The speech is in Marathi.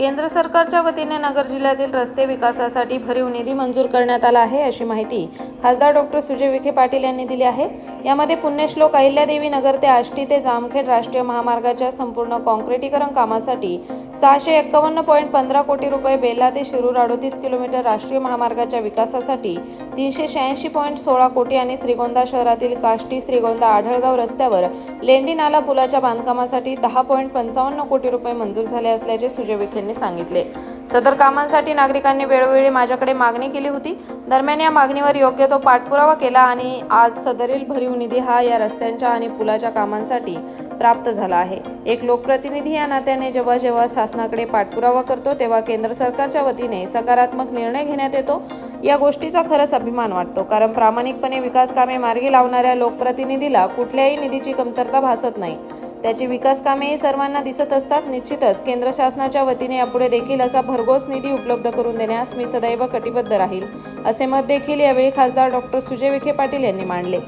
केंद्र सरकारच्या वतीने नगर जिल्ह्यातील रस्ते विकासासाठी भरीव निधी मंजूर करण्यात आला आहे अशी माहिती खासदार डॉक्टर सुजय विखे पाटील यांनी दिली आहे. यामध्ये पुण्यश्लोक अहिल्यादेवी नगर ते आष्टी ते जामखेड राष्ट्रीय महामार्गाच्या संपूर्ण कॉन्क्रिटीकरण कामासाठी सहाशे एक्कावन्न पॉईंट पंधरा कोटी रुपये बेला ते शिरूर अडोतीस किलोमीटर राष्ट्रीय महामार्गाच्या विकासासाठी तीनशे शहाऐंशी पॉईंट सोळा कोटी आणि श्रीगोंदा शहरातील काष्टी श्रीगोंदा आढळगाव रस्त्यावर लेंडी नाला पुलाच्या बांधकामासाठी दहा पॉईंट पंचावन्न कोटी रुपये मंजूर झाले असल्याचे सुजय विखेंनी सांगितले. सदर कामांसाठी नागरिकांनी वेळोवेळी माझ्याकडे मागणी केली होती. दरम्यान या मागणीवर योग्य तो पाठपुरावा केला आणि आज सदरील भरीव निधी हा या रस्त्यांच्या आणि पुलाच्या कामांसाठी प्राप्त झाला आहे. एक लोकप्रतिनिधी या नात्याने जेव्हा जेव्हा शासनाकडे पाठपुरावा करतो तेव्हा केंद्र सरकारच्या वतीने सकारात्मक निर्णय घेण्यात येतो. या गोष्टीचा खरंच अभिमान वाटतो. कारण प्रामाणिकपणे विकास कामे मार्गी लावणाऱ्या लोकप्रतिनिधीला कुठल्याही निधीची कमतरता भासत नाही. त्याची विकास कामेही सर्वांना दिसत असतात. निश्चितच केंद्र शासनाच्या वतीने यापुढे देखील असा भरघोस निधी उपलब्ध करून देण्यास मी सदैव कटिबद्ध राहील असे मत देखील यावेळी खासदार डॉक्टर सुजय विखे पाटील यांनी मांडले.